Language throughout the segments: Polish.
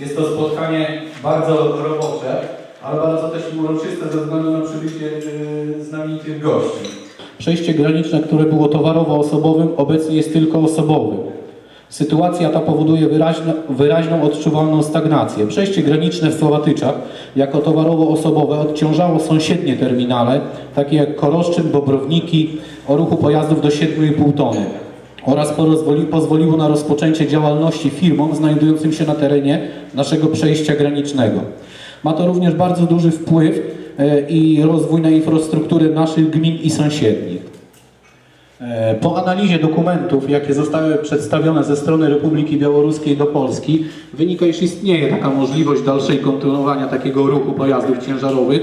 Jest to spotkanie bardzo robocze, ale bardzo też uroczyste ze względu na przybycie y, znamienitych gości. Przejście graniczne, które było towarowo-osobowym, obecnie jest tylko osobowym. Sytuacja ta powoduje wyraźne, wyraźną odczuwalną stagnację. Przejście graniczne w Słowatyczach jako towarowo-osobowe odciążało sąsiednie terminale, takie jak Koroszczyn, Bobrowniki, o ruchu pojazdów do 7,5 tony oraz porozwoli, pozwoliło na rozpoczęcie działalności firmom znajdującym się na terenie naszego przejścia granicznego. Ma to również bardzo duży wpływ e, i rozwój na infrastrukturę naszych gmin i sąsiednich. E, Po analizie dokumentów, jakie zostały przedstawione ze strony Republiki Białoruskiej do Polski, wynika, iż istnieje taka możliwość dalszej kontynuowania takiego ruchu pojazdów ciężarowych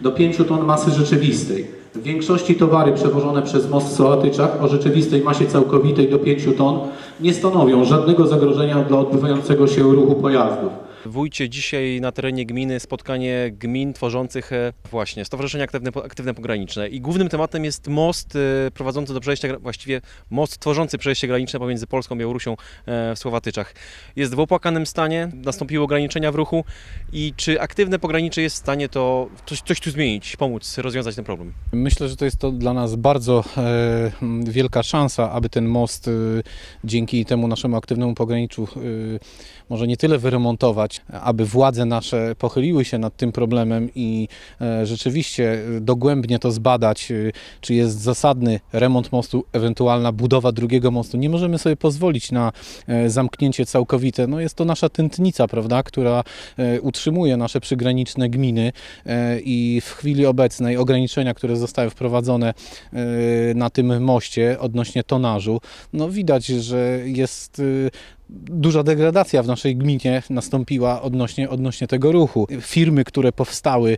do 5 ton masy rzeczywistej. W większości towary przewożone przez most w Sołatyczach o rzeczywistej masie całkowitej do 5 ton nie stanowią żadnego zagrożenia dla odbywającego się ruchu pojazdów. Wójcie, dzisiaj na terenie gminy spotkanie gmin tworzących e, właśnie Stowarzyszenie Aktywne, Aktywne Pograniczne. I głównym tematem jest most e, prowadzący do przejścia, właściwie most tworzący przejście graniczne pomiędzy Polską a Białorusią e, w Słowatyczach. Jest w opłakanym stanie, nastąpiły ograniczenia w ruchu i czy Aktywne Pogranicze jest w stanie to coś, coś tu zmienić, pomóc rozwiązać ten problem? Myślę, że to jest to dla nas bardzo e, wielka szansa, aby ten most e, dzięki temu naszemu aktywnemu pograniczu e, może nie tyle wyremontować, aby władze nasze pochyliły się nad tym problemem i e, rzeczywiście e, dogłębnie to zbadać, e, czy jest zasadny remont mostu, ewentualna budowa drugiego mostu. Nie możemy sobie pozwolić na zamknięcie całkowite. No jest to nasza tętnica, prawda, która utrzymuje nasze przygraniczne gminy i w chwili obecnej ograniczenia, które zostały wprowadzone na tym moście odnośnie tonażu, no widać, że jest duża degradacja w naszej gminie nastąpiła odnośnie, odnośnie tego ruchu. Firmy, które powstały e,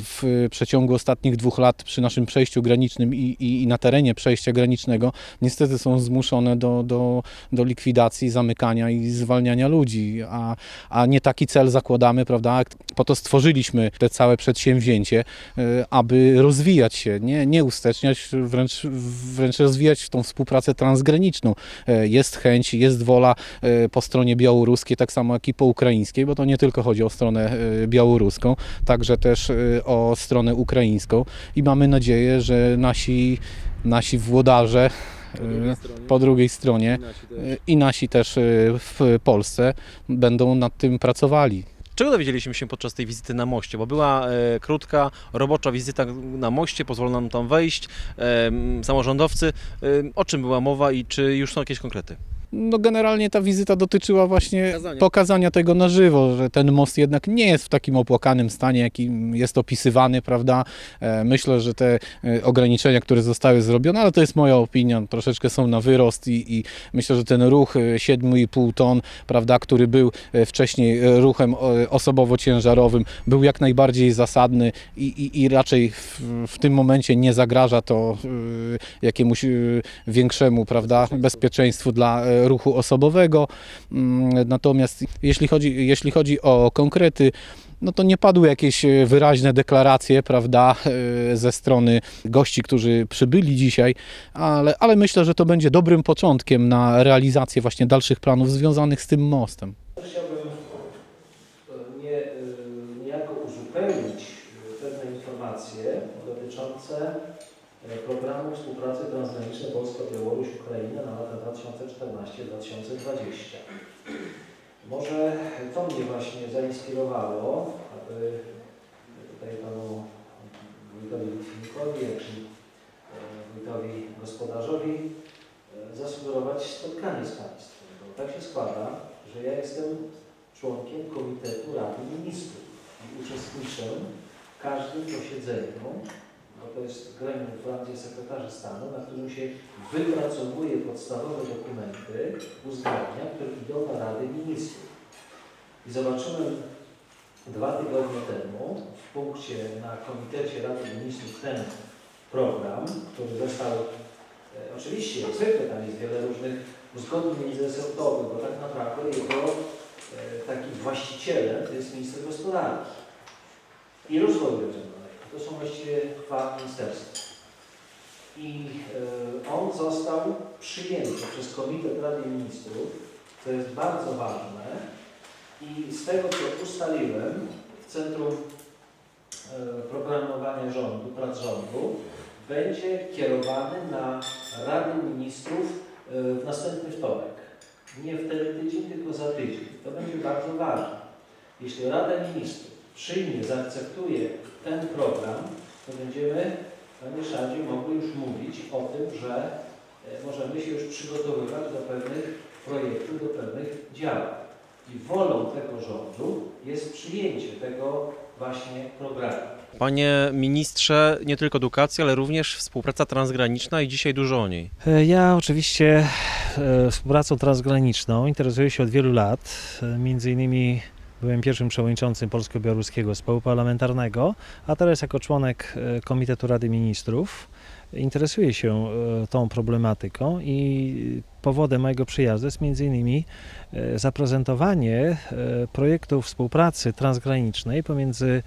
w przeciągu ostatnich dwóch lat przy naszym przejściu granicznym i, i, i na terenie przejścia granicznego, niestety są zmuszone do, do, do likwidacji, zamykania i zwalniania ludzi, a, a nie taki cel zakładamy, prawda? Po to stworzyliśmy te całe przedsięwzięcie, e, aby rozwijać się, nie, nie usteczniać, wręcz, wręcz rozwijać tą współpracę transgraniczną. E, Jest chęć, jest wola po stronie białoruskiej, tak samo jak i po ukraińskiej, bo to nie tylko chodzi o stronę e, białoruską, także też e, o stronę ukraińską i mamy nadzieję, że nasi, nasi włodarze e, po drugiej stronie e, i nasi też w Polsce będą nad tym pracowali. Czego dowiedzieliśmy się podczas tej wizyty na moście? Bo była e, krótka, robocza wizyta na moście, pozwolono nam tam wejść, e, samorządowcy. E, o czym była mowa i czy już są jakieś konkrety? No generalnie ta wizyta dotyczyła właśnie Pokazania. pokazania tego na żywo, że ten most jednak nie jest w takim opłakanym stanie, jakim jest opisywany, prawda? E, Myślę, że te e, ograniczenia, które zostały zrobione, ale to jest moja opinia, troszeczkę są na wyrost i, i myślę, że ten ruch e, 7,5 ton, prawda, który był e, wcześniej e, ruchem e, osobowo-ciężarowym, był jak najbardziej zasadny i, i, i raczej w, w tym momencie nie zagraża to e, jakiemuś e, większemu, prawda, bezpieczeństwu dla e, ruchu osobowego. Mm, Natomiast jeśli chodzi, jeśli chodzi o konkrety, no to nie padły jakieś e, wyraźne deklaracje, prawda, e, ze strony gości, którzy przybyli dzisiaj, ale, ale myślę, że to będzie dobrym początkiem na realizację właśnie dalszych planów związanych z tym mostem. Chciałbym e, nie, e, niejako uzupełnić e, pewne informacje dotyczące e, programu współpracy transgranicznej Polska-Białoruś-Ukraina na lata 2014-2020. Może to mnie właśnie zainspirowało, aby tutaj panu wójtowi Litwinkowi, i e, wójtowi gospodarzowi e, zasugerować spotkanie z Państwem. Bo tak się składa, że ja jestem członkiem Komitetu Rady Ministrów i uczestniczę w każdym posiedzeniu, bo to jest gremium w Radzie Sekretarzy Stanu, na którym się wypracowuje podstawowe dokumenty, uzgadnia, które idą na Radę Ministrów. I zobaczyłem dwa tygodnie temu w punkcie na Komitecie Rady Ministrów ten program, który został e, oczywiście, jak zwykle tam jest wiele różnych uzgodnień międzyresortowych, bo tak naprawdę jego e, takim właścicielem to jest minister gospodarki. i rozwoju regionalnego. To są właściwie dwa ministerstwa. I e, on został przyjęty przez Komitet Rady Ministrów, co jest bardzo ważne. I z tego, co ustaliłem w Centrum e, Programowania Rządu, Prac Rządu, będzie kierowany na Radę Ministrów e, w następny wtorek. Nie w ten tydzień, tylko za tydzień. To będzie bardzo ważne. Jeśli Rada Ministrów przyjmie, zaakceptuje ten program, to będziemy, Panie Szadzie, mogli już mówić o tym, że e, możemy się już przygotowywać do pewnych projektów, do pewnych działań. I wolą tego rządu jest przyjęcie tego właśnie programu. Panie ministrze, nie tylko edukacja, ale również współpraca transgraniczna i dzisiaj dużo o niej. E, Ja oczywiście e, współpracą transgraniczną interesuję się od wielu lat. Między innymi byłem pierwszym przewodniczącym Polsko-Białoruskiego Zespołu Parlamentarnego, a teraz jako członek e, Komitetu Rady Ministrów interesuję się e, tą problematyką i powodem mojego przyjazdu jest między innymi e, zaprezentowanie projektu współpracy transgranicznej pomiędzy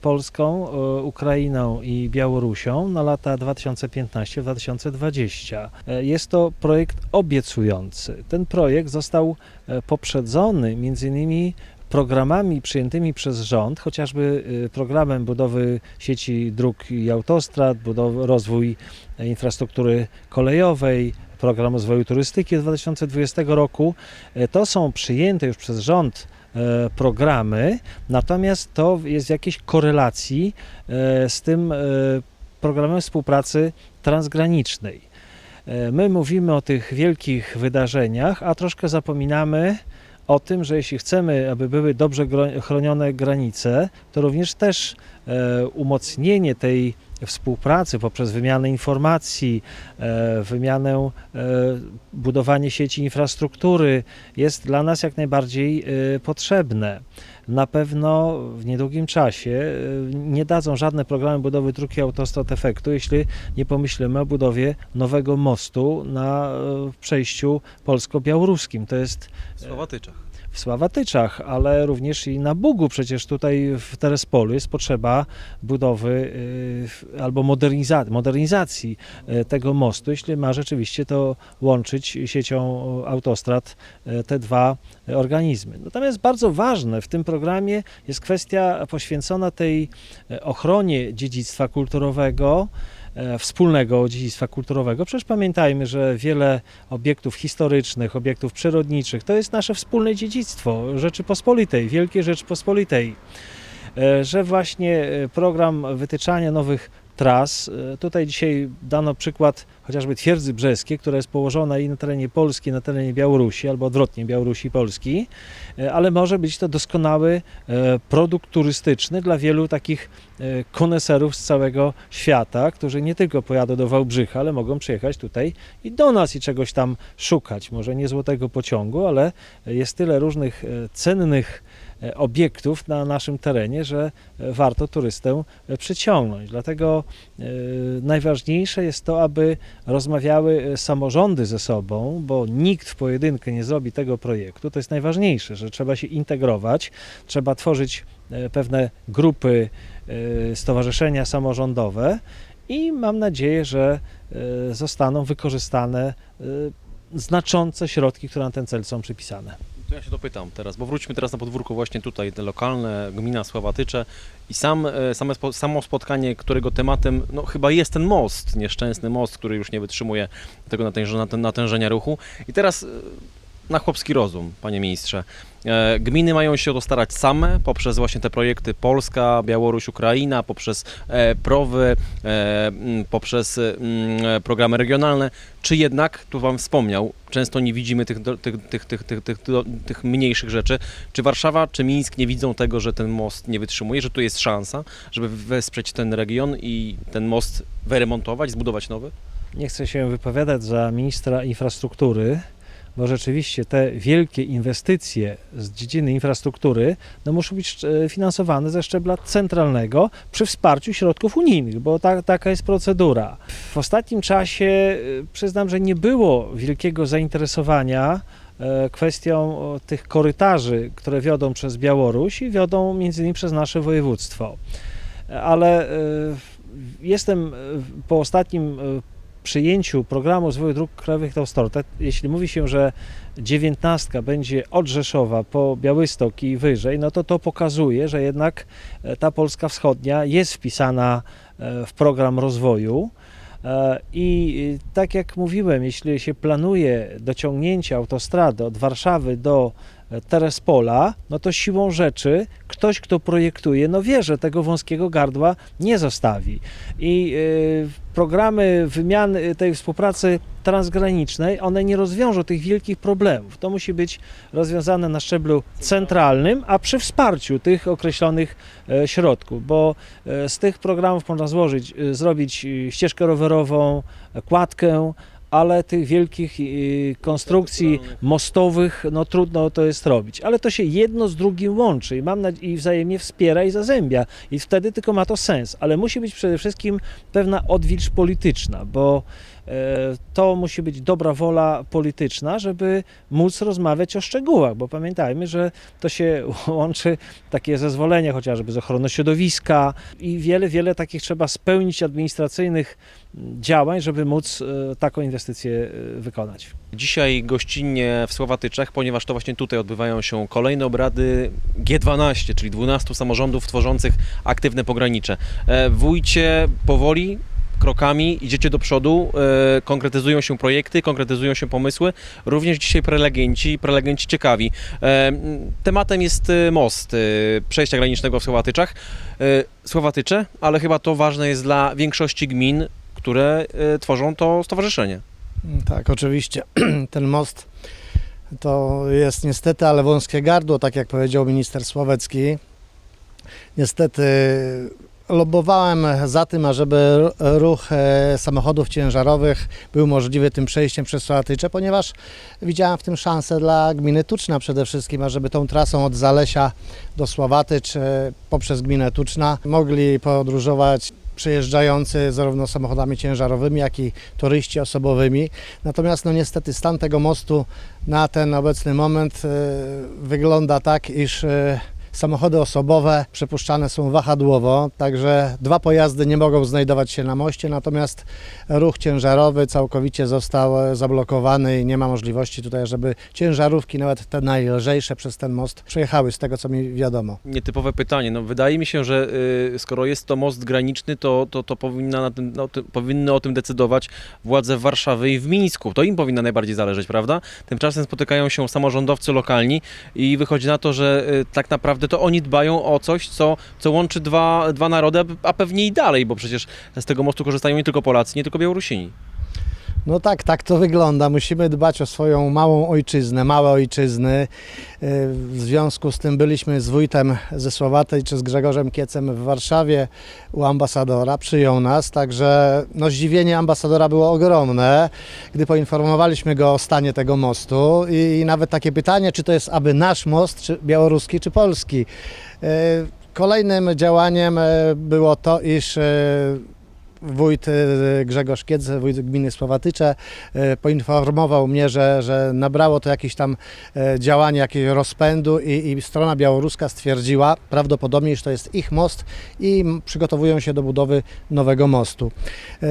Polską, Ukrainą i Białorusią na lata 2015-2020. E, Jest to projekt obiecujący. Ten projekt został poprzedzony między innymi programami przyjętymi przez rząd, chociażby e, programem budowy sieci dróg i autostrad, budowy, rozwój e, infrastruktury kolejowej, program rozwoju turystyki od 2020 roku. E, To są przyjęte już przez rząd e, programy, natomiast to jest w jakiejś korelacji z tym programem współpracy transgranicznej. My mówimy o tych wielkich wydarzeniach, a troszkę zapominamy o tym, że jeśli chcemy, aby były dobrze chronione granice, to również też e, umocnienie tej współpracy poprzez wymianę informacji, e, wymianę, e, budowanie sieci infrastruktury jest dla nas jak najbardziej e, potrzebne. Na pewno w niedługim czasie nie dadzą żadne programy budowy dróg i autostrad efektu, jeśli nie pomyślimy o budowie nowego mostu na przejściu polsko-białoruskim. To jest Słowatyczach. W Sławatyczach, ale również i na Bugu. Przecież tutaj w Terespolu jest potrzeba budowy y, albo moderniza- modernizacji y, tego mostu, jeśli ma rzeczywiście to łączyć siecią autostrad y, te dwa organizmy. Natomiast bardzo ważne w tym programie jest kwestia poświęcona tej ochronie dziedzictwa kulturowego, wspólnego dziedzictwa kulturowego. Przecież pamiętajmy, że wiele obiektów historycznych, obiektów przyrodniczych to jest nasze wspólne dziedzictwo Rzeczypospolitej, Wielkiej Rzeczypospolitej. E, Że właśnie e, program wytyczania nowych tras, e, tutaj dzisiaj dano przykład chociażby Twierdzy Brzeskiej, która jest położona i na terenie Polski, i na terenie Białorusi, albo odwrotnie Białorusi i Polski, e, ale może być to doskonały e, produkt turystyczny dla wielu takich koneserów z całego świata, którzy nie tylko pojadą do Wałbrzycha, ale mogą przyjechać tutaj i do nas i czegoś tam szukać. Może nie złotego pociągu, ale jest tyle różnych cennych obiektów na naszym terenie, że e, warto turystę e, przyciągnąć. Dlatego e, najważniejsze jest to, aby rozmawiały e, samorządy ze sobą, bo nikt w pojedynkę nie zrobi tego projektu. To jest najważniejsze, że trzeba się integrować, trzeba tworzyć e, pewne grupy, e, stowarzyszenia samorządowe i mam nadzieję, że e, zostaną wykorzystane e, znaczące środki, które na ten cel są przypisane. Ja się dopytam teraz, bo wróćmy teraz na podwórko właśnie tutaj, te lokalne, gmina Sławatycze i sam, e, same, samo spotkanie, którego tematem no, chyba jest ten most, nieszczęsny most, który już nie wytrzymuje tego natężenia, natężenia ruchu. I teraz e, na chłopski rozum, panie ministrze. E, Gminy mają się o to starać same poprzez właśnie te projekty Polska, Białoruś, Ukraina, poprzez e, PROWy, e, poprzez programy regionalne, czy jednak, tu Wam wspomniał, często nie widzimy tych, tych, tych, tych, tych, tych, tych mniejszych rzeczy. Czy Warszawa, czy Mińsk nie widzą tego, że ten most nie wytrzymuje, że tu jest szansa, żeby wesprzeć ten region i ten most wyremontować, zbudować nowy? Nie chcę się wypowiadać za ministra infrastruktury, bo rzeczywiście te wielkie inwestycje z dziedziny infrastruktury no muszą być e, finansowane ze szczebla centralnego przy wsparciu środków unijnych, bo ta, taka jest procedura. W ostatnim czasie e, przyznam, że nie było wielkiego zainteresowania e, kwestią tych korytarzy, które wiodą przez Białoruś i wiodą między innymi przez nasze województwo. Ale jestem po ostatnim przyjęciu programu rozwoju dróg krajowych Taustolte, jeśli mówi się, że dziewiętnastka będzie od Rzeszowa po Białystok i wyżej, no to to pokazuje, że jednak e, ta Polska Wschodnia jest wpisana e, w program rozwoju. E, I tak jak mówiłem, jeśli się planuje dociągnięcie autostrady od Warszawy do Terespola, no to siłą rzeczy ktoś, kto projektuje, no wie, że tego wąskiego gardła nie zostawi. I e, programy wymiany tej współpracy transgranicznej, one nie rozwiążą tych wielkich problemów. To musi być rozwiązane na szczeblu centralnym, a przy wsparciu tych określonych e, środków, bo e, z tych programów można złożyć, e, zrobić e, ścieżkę rowerową, e, kładkę, ale tych wielkich e, konstrukcji mostowych, no trudno to jest robić. Ale to się jedno z drugim łączy i, mam nadzie- i wzajemnie wspiera i zazębia i wtedy tylko ma to sens. Ale musi być przede wszystkim pewna odwilż polityczna, bo e, to musi być dobra wola polityczna, żeby móc rozmawiać o szczegółach, bo pamiętajmy, że to się łączy takie zezwolenia chociażby z ochrony środowiska i wiele, wiele takich trzeba spełnić administracyjnych działań, żeby móc e, taką inwestycję e, wykonać. Dzisiaj gościnnie w Słowatyczach, ponieważ to właśnie tutaj odbywają się kolejne obrady G12, czyli 12 samorządów tworzących aktywne pogranicze. E, Wójcie powoli, krokami idziecie do przodu, konkretyzują się projekty, konkretyzują się pomysły, również dzisiaj prelegenci, prelegenci ciekawi. Tematem jest most przejścia granicznego w Słowatyczach. E, Słowatycze, ale chyba to ważne jest dla większości gmin, które e, tworzą to stowarzyszenie. Tak, oczywiście. Ten most to jest niestety, ale wąskie gardło, tak jak powiedział minister Słowecki. Niestety lobowałem za tym, ażeby ruch e, samochodów ciężarowych był możliwy tym przejściem przez Sołatycze, ponieważ widziałem w tym szansę dla gminy Tuczna przede wszystkim, ażeby tą trasą od Zalesia do Słowatycz e, poprzez gminę Tuczna mogli podróżować przejeżdżający zarówno samochodami ciężarowymi, jak i turyści osobowymi. Natomiast no niestety stan tego mostu na ten obecny moment e, wygląda tak, iż e, samochody osobowe przepuszczane są wahadłowo, także dwa pojazdy nie mogą znajdować się na moście, natomiast ruch ciężarowy całkowicie został zablokowany i nie ma możliwości tutaj, żeby ciężarówki, nawet te najlżejsze przez ten most przejechały, z tego co mi wiadomo. Nietypowe pytanie. No, wydaje mi się, że y, skoro jest to most graniczny, to, to, to powinna na tym, no, powinny o tym decydować władze Warszawy i w Mińsku. To im powinno najbardziej zależeć, prawda? Tymczasem spotykają się samorządowcy lokalni i wychodzi na to, że y, tak naprawdę to oni dbają o coś, co, co łączy dwa, dwa narody, a pewnie i dalej, bo przecież z tego mostu korzystają nie tylko Polacy, nie tylko Białorusini. No tak, tak to wygląda. Musimy dbać o swoją małą ojczyznę, małe ojczyzny. Yy, W związku z tym byliśmy z wójtem ze Słowatej czy z Grzegorzem Kiecem w Warszawie u ambasadora, przyjął nas, także no, zdziwienie ambasadora było ogromne, gdy poinformowaliśmy go o stanie tego mostu i, nawet takie pytanie, czy to jest aby nasz most, czy białoruski, czy polski. Yy, Kolejnym działaniem e, było to, iż wójt e, Grzegorz Kiec, wójt gminy Słowatycze, e, poinformował mnie, że, że nabrało to jakieś tam e, działanie, jakiegoś rozpędu i, i strona białoruska stwierdziła prawdopodobnie, że to jest ich most i przygotowują się do budowy nowego mostu.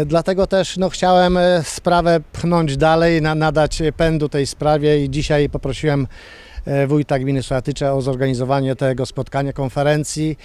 Dlatego też no, chciałem sprawę pchnąć dalej, na, nadać pędu tej sprawie i dzisiaj poprosiłem wójta gminy Słatycze o zorganizowanie tego spotkania, konferencji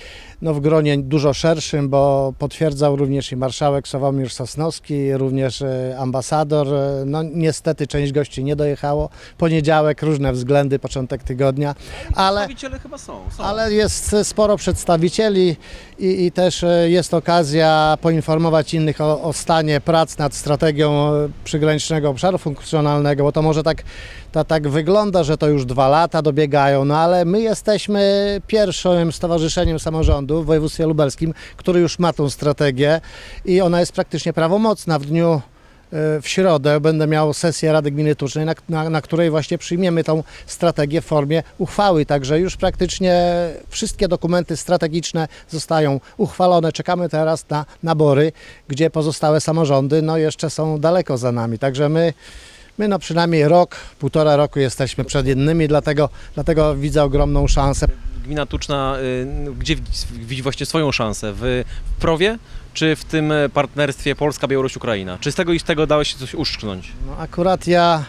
no, w gronie dużo szerszym, bo potwierdzał również i marszałek Sławomir Sosnowski, również e, ambasador. E, No niestety część gości nie dojechało. Poniedziałek, różne względy, początek tygodnia, ale... Przedstawiciele chyba są. są. Ale jest sporo przedstawicieli i, i też e, jest okazja poinformować innych o, o stanie prac nad strategią e, przygranicznego obszaru funkcjonalnego, bo to może tak, to tak wygląda, że to już dwa lata dobiegają, no ale my jesteśmy pierwszym stowarzyszeniem samorządu w województwie lubelskim, który już ma tą strategię i ona jest praktycznie prawomocna w dniu e, w środę będę miał sesję Rady Gminy Tucznej, na, na, na której właśnie przyjmiemy tą strategię w formie uchwały. Także już praktycznie wszystkie dokumenty strategiczne zostają uchwalone. Czekamy teraz na nabory, gdzie pozostałe samorządy no jeszcze są daleko za nami. Także my My no przynajmniej rok, półtora roku jesteśmy przed innymi, dlatego, dlatego widzę ogromną szansę. Gmina Tuczna, y, gdzie widzi właśnie swoją szansę? W Prowie, czy w tym partnerstwie Polska-Białoruś-Ukraina? Czy z tego i z tego dało się coś uszczknąć? No, akurat ja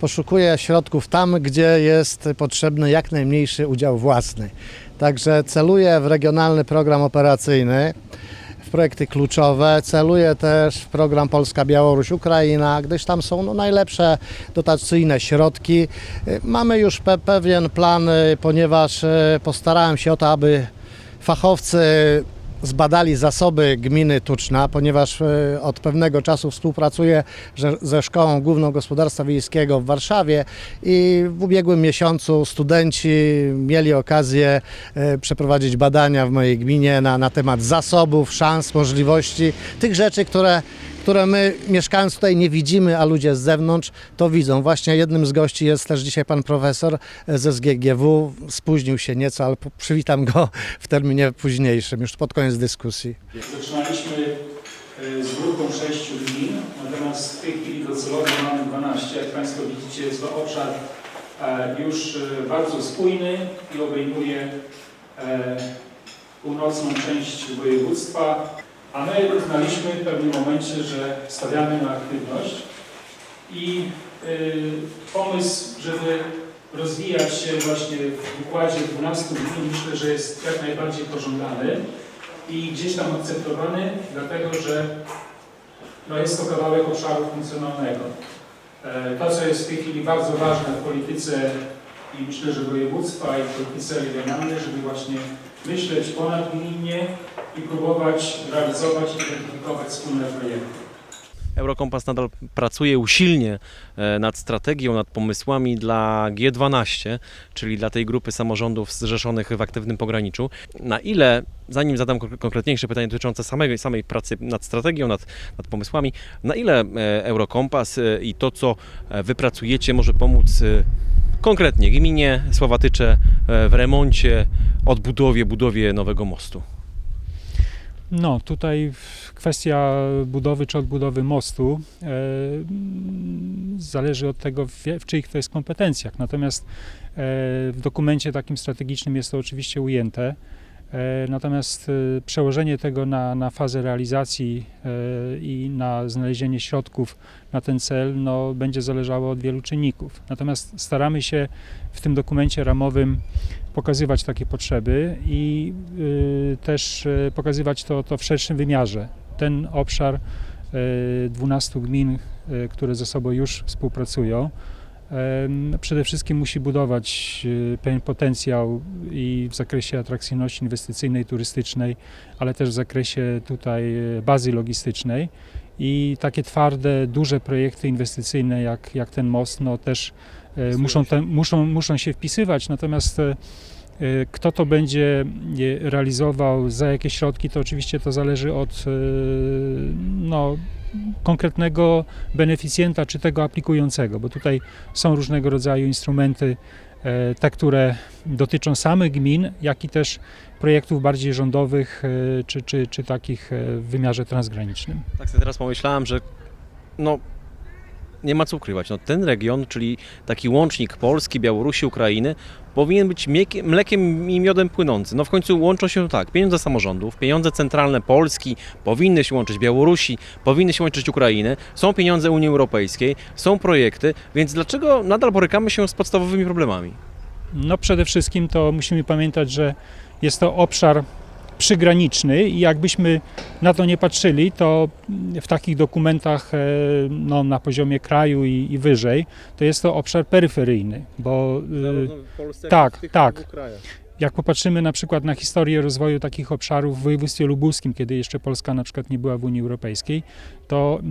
poszukuję środków tam, gdzie jest potrzebny jak najmniejszy udział własny. Także celuję w regionalny program operacyjny, projekty kluczowe, celuję też w program Polska-Białoruś-Ukraina, gdyż tam są no, najlepsze dotacyjne środki. Y, Mamy już pe- pewien plan, y, ponieważ y, postarałem się o to, aby fachowcy zbadali zasoby gminy Tuczna, ponieważ e, od pewnego czasu współpracuję ze Szkołą Główną Gospodarstwa Wiejskiego w Warszawie i w ubiegłym miesiącu studenci mieli okazję e, przeprowadzić badania w mojej gminie na, na temat zasobów, szans, możliwości, tych rzeczy, które które my mieszkając tutaj nie widzimy, a ludzie z zewnątrz to widzą. Właśnie jednym z gości jest też dzisiaj pan profesor ze SGGW. Spóźnił się nieco, ale przywitam go w terminie późniejszym, już pod koniec dyskusji. Zaczynaliśmy e, z grupą sześciu gmin, natomiast w tej chwili docelowo mamy 12. Jak Państwo widzicie, jest to obszar e, już e, bardzo spójny i obejmuje północną część województwa, a my uznaliśmy w pewnym momencie, że stawiamy na aktywność i e, pomysł, żeby rozwijać się właśnie w układzie 12 gmin, myślę, że jest jak najbardziej pożądany i gdzieś tam akceptowany, dlatego że no jest to kawałek obszaru funkcjonalnego. E, To, co jest w tej chwili bardzo ważne w polityce i myślę, że województwa i w polityce regionalnej, żeby właśnie myśleć ponadgminnie i próbować realizować i identyfikować wspólne projekty. Eurokompas nadal pracuje usilnie e, nad strategią, nad pomysłami dla G12, czyli dla tej grupy samorządów zrzeszonych w aktywnym pograniczu. Na ile, zanim zadam konk- konkretniejsze pytanie dotyczące samej, samej pracy nad strategią, nad, nad pomysłami, na ile e, Eurokompas e, i to, co wypracujecie, może pomóc konkretnie gminie Sławatycze e, w remoncie, odbudowie, budowie nowego mostu? No, tutaj kwestia budowy czy odbudowy mostu e, mm, zależy od tego, w, w czyich to jest kompetencjach. Natomiast e, w dokumencie takim strategicznym jest to oczywiście ujęte. E, natomiast e, przełożenie tego na, na fazę realizacji e, i na znalezienie środków na ten cel no, będzie zależało od wielu czynników. Natomiast staramy się w tym dokumencie ramowym pokazywać takie potrzeby i też pokazywać to, to w szerszym wymiarze. Ten obszar y, 12 gmin, które ze sobą już współpracują, przede wszystkim musi budować y, pewien potencjał i w zakresie atrakcyjności inwestycyjnej, turystycznej, ale też w zakresie tutaj y, bazy logistycznej. I takie twarde, duże projekty inwestycyjne jak, jak ten most, no też e, muszą, muszą, muszą się wpisywać. Natomiast e, e, kto to będzie e, realizował, za jakie środki, to oczywiście to zależy od e, no, konkretnego beneficjenta czy tego aplikującego, bo tutaj są różnego rodzaju instrumenty, te, które dotyczą samych gmin, jak i też projektów bardziej rządowych czy, czy, czy takich w wymiarze transgranicznym. Tak sobie teraz pomyślałem, że no nie ma co ukrywać. No, ten region, czyli taki łącznik Polski, Białorusi, Ukrainy, powinien być mlekiem i miodem płynący. No w końcu łączą się tak, pieniądze samorządów, pieniądze centralne Polski powinny się łączyć Białorusi, powinny się łączyć Ukrainy, są pieniądze Unii Europejskiej, są projekty, więc dlaczego nadal borykamy się z podstawowymi problemami? No przede wszystkim to musimy pamiętać, że jest to obszar przygraniczny i jakbyśmy na to nie patrzyli, to w takich dokumentach e, no, na poziomie kraju i, i wyżej, to jest to obszar peryferyjny, bo e, tak, tak. jak popatrzymy na przykład na historię rozwoju takich obszarów w województwie lubuskim, kiedy jeszcze Polska na przykład nie była w Unii Europejskiej, to e,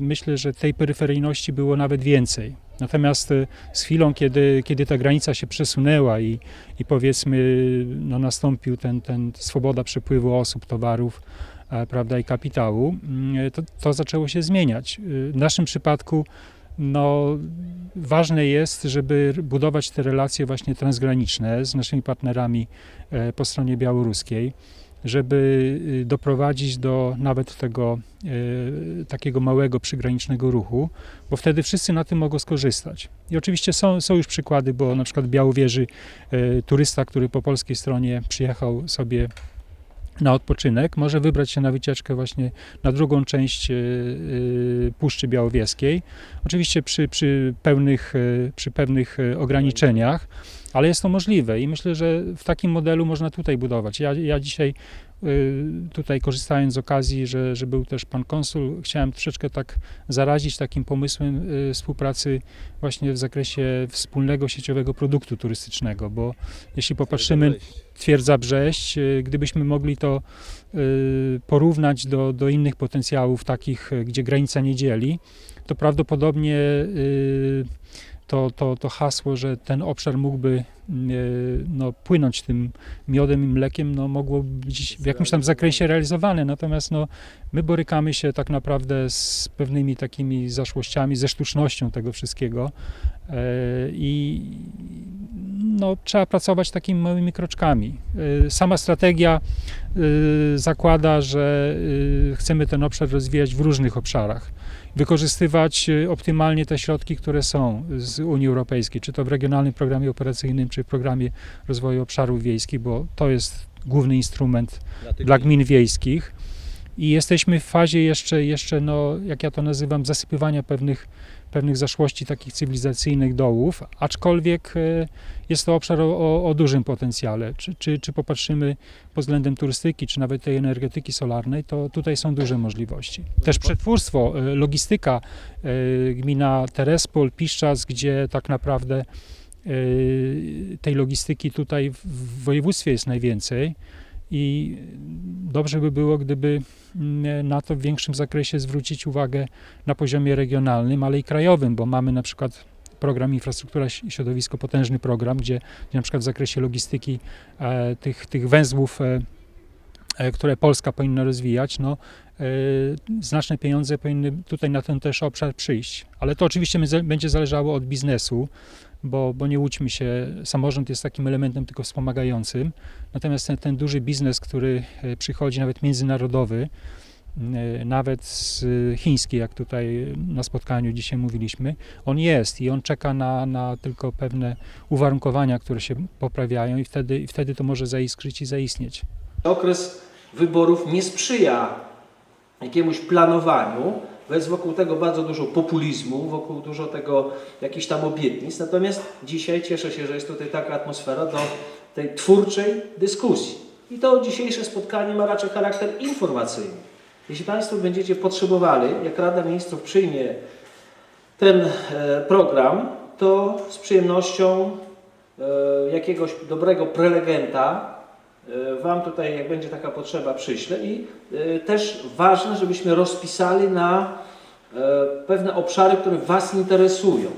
myślę, że tej peryferyjności było nawet więcej. Natomiast e, z chwilą, kiedy, kiedy ta granica się przesunęła i, i powiedzmy no, nastąpił ten, ten swoboda przepływu osób, towarów, prawda, i kapitału, mm, to, to zaczęło się zmieniać. E, W naszym przypadku no, ważne jest, żeby budować te relacje właśnie transgraniczne z naszymi partnerami e, po stronie białoruskiej. Żeby y, doprowadzić do nawet tego y, takiego małego przygranicznego ruchu, bo wtedy wszyscy na tym mogą skorzystać. I oczywiście są, są już przykłady, bo na przykład Białowieży y, turysta, który po polskiej stronie przyjechał sobie na odpoczynek, może wybrać się na wycieczkę właśnie na drugą część y, y, Puszczy Białowieskiej. Oczywiście przy, przy, pełnych, y, przy pewnych ograniczeniach, ale jest to możliwe i myślę, że w takim modelu można tutaj budować. Ja, ja dzisiaj tutaj korzystając z okazji, że, że był też pan konsul, chciałem troszeczkę tak zarazić takim pomysłem y, współpracy właśnie w zakresie wspólnego sieciowego produktu turystycznego, bo jeśli popatrzymy Twierdza Brześć, y, gdybyśmy mogli to y, porównać do, do innych potencjałów takich, y, gdzie granica nie dzieli, to prawdopodobnie y, to, to, to hasło, że ten obszar mógłby y, no, płynąć tym miodem i mlekiem, no, mogło być w jakimś tam zakresie realizowane. Natomiast no, my borykamy się tak naprawdę z pewnymi takimi zaszłościami, ze sztucznością tego wszystkiego e, i no, trzeba pracować takimi małymi kroczkami. Y, Sama strategia zakłada, że chcemy ten obszar rozwijać w różnych obszarach. Wykorzystywać y, optymalnie te środki, które są z Unii Europejskiej, czy to w regionalnym programie operacyjnym, czy w programie rozwoju obszarów wiejskich, bo to jest główny instrument dla gmin wiejskich. I jesteśmy w fazie jeszcze, jeszcze no, jak ja to nazywam, zasypywania pewnych, pewnych zaszłości takich cywilizacyjnych dołów, aczkolwiek e, jest to obszar o, o, dużym potencjale. Czy, czy, czy popatrzymy pod względem turystyki, czy nawet tej energetyki solarnej, to tutaj są duże możliwości. Też przetwórstwo, e, logistyka, e, gmina Terespol, Piszczas, gdzie tak naprawdę tej logistyki tutaj w województwie jest najwięcej i dobrze by było, gdyby mm, na to w większym zakresie zwrócić uwagę na poziomie regionalnym, ale i krajowym, bo mamy na przykład program Infrastruktura i Środowisko, potężny program, gdzie, gdzie na przykład w zakresie logistyki e, tych, tych węzłów, e, e, które Polska powinna rozwijać, no, e, znaczne pieniądze powinny tutaj na ten też obszar przyjść. Ale to oczywiście będzie- będzie zależało od biznesu, bo, bo nie łudźmy się, samorząd jest takim elementem tylko wspomagającym, natomiast ten, ten duży biznes, który e, przychodzi, nawet międzynarodowy, e, nawet z chiński, jak tutaj na spotkaniu dzisiaj mówiliśmy, on jest i on czeka na, na tylko pewne uwarunkowania, które się poprawiają i wtedy, i wtedy to może zaiskrzyć i zaistnieć. Okres wyborów nie sprzyja jakiemuś planowaniu, bo jest wokół tego bardzo dużo populizmu, wokół dużo tego jakichś tam obietnic. Natomiast dzisiaj cieszę się, że jest tutaj taka atmosfera do tej twórczej dyskusji. I to dzisiejsze spotkanie ma raczej charakter informacyjny. Jeśli Państwo będziecie potrzebowali, jak Rada Ministrów przyjmie ten e, program, to z przyjemnością e, jakiegoś dobrego prelegenta Wam tutaj, jak będzie taka potrzeba, przyślę. I e, też ważne, żebyśmy rozpisali na e, pewne obszary, które Was interesują.